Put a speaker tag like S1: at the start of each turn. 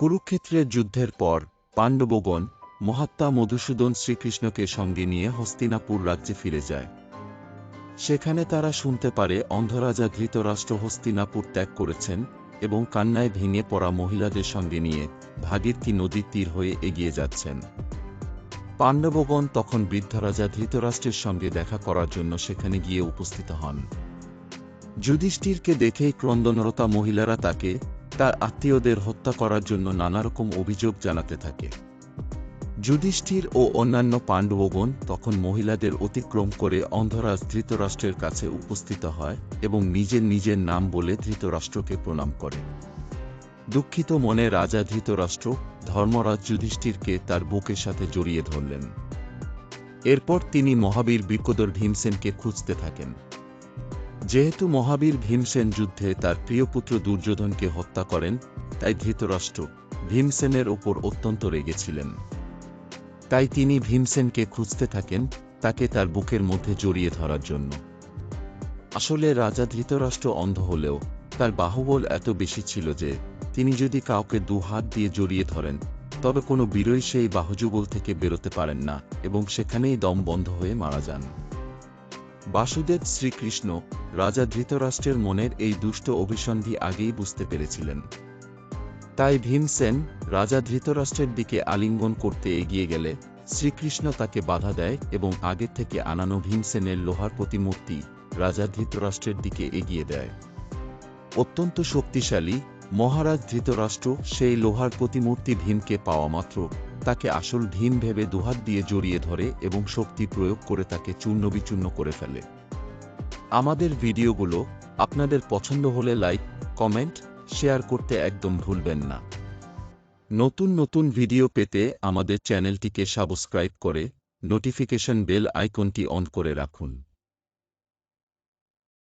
S1: কুরুক্ষেত্রের যুদ্ধের পর, পাণ্ডবগণ মহাত্মা মধুসূদন শ্রীকৃষ্ণকে সঙ্গে নিয়ে হস্তিনাপুর রাজ্যে ফিরে যায়। সেখানে তারা শুনতে পারে অন্ধরাজা ধৃতরাষ্ট্র হস্তিনাপুর ত্যাগ করেছেন এবং কান্নায় ভেঙে পড়া মহিলাদের সঙ্গে নিয়ে ভাগীরথী নদীর তীর হয়ে এগিয়ে যাচ্ছেন। পাণ্ডবগণ তখন বৃদ্ধরাজা ধৃতরাষ্ট্রের সঙ্গে দেখা করার জন্য সেখানে গিয়ে উপস্থিত হন। যুধিষ্ঠিরকে দেখেই ক্রন্দনরতা মহিলারা তাকে তার আত্মীয়দের হত্যা করার জন্য নানারকম অভিযোগ জানাতে থাকে। যুধিষ্ঠির ও অন্যান্য পাণ্ডবগণ তখন মহিলাদের অতিক্রম করে অন্ধরাজ ধৃতরাষ্ট্রের কাছে উপস্থিত হয় এবং নিজের নিজের নাম বলে ধৃতরাষ্ট্রকে প্রণাম করে। দুঃখিত মনে রাজা ধৃতরাষ্ট্র ধর্মরাজ যুধিষ্ঠিরকে তার বুকের সাথে জড়িয়ে ধরলেন। এরপর তিনি মহাবীর বিকোদর ভীমসেনকে খুঁজতে থাকেন। যেহেতু মহাবীর ভীমসেন যুদ্ধে তার প্রিয় পুত্র দুর্যোধনকে হত্যা করেন, তাই ধৃতরাষ্ট্র ভীমসেনের ওপর অত্যন্ত রেগেছিলেন। তাই তিনি ভীমসেনকে খুঁজতে থাকেন, তাকে তার বুকের মধ্যে জড়িয়ে ধরার জন্য। আসলে রাজা ধৃতরাষ্ট্র অন্ধ হলেও তার বাহুবল এত বেশি ছিল যে তিনি যদি কাউকে দু হাত দিয়ে জড়িয়ে ধরেন, তবে কোনো বীরই সেই বাহুযুগল থেকে বেরোতে পারেন না এবং সেখানেই দম বন্ধ হয়ে মারা যান। বাসুদেব শ্রীকৃষ্ণ রাজা ধৃতরাষ্ট্রের মনের এই দুষ্ট অভিসন্ধি আগেই বুঝতে পেরেছিলেন। তাই ভীমসেন রাজা ধৃতরাষ্ট্রের দিকে আলিঙ্গন করতে এগিয়ে গেলে শ্রীকৃষ্ণ তাকে বাধা দেয় এবং আগে থেকে আনানো ভীমসেনের লোহার প্রতিমূর্তি রাজা ধৃতরাষ্ট্রের দিকে এগিয়ে দেয়। অত্যন্ত শক্তিশালী মহারাজ ধৃতরাষ্ট্র সেই লোহার প্রতিমূর্তি ভীমকে পাওয়া মাত্র তাকে আসল ভীম ভেবে দুহাত দিয়ে জড়িয়ে ধরে এবং শক্তি প্রয়োগ করে তাকে চূর্ণবিচূর্ণ করে ফেলে। আমাদের ভিডিওগুলো আপনাদের পছন্দ হলে লাইক, কমেন্ট, শেয়ার করতে একদম ভুলবেন না। নতুন নতুন ভিডিও পেতে আমাদের চ্যানেলটিকে সাবস্ক্রাইব করে নোটিফিকেশন বেল আইকনটি অন করে রাখুন।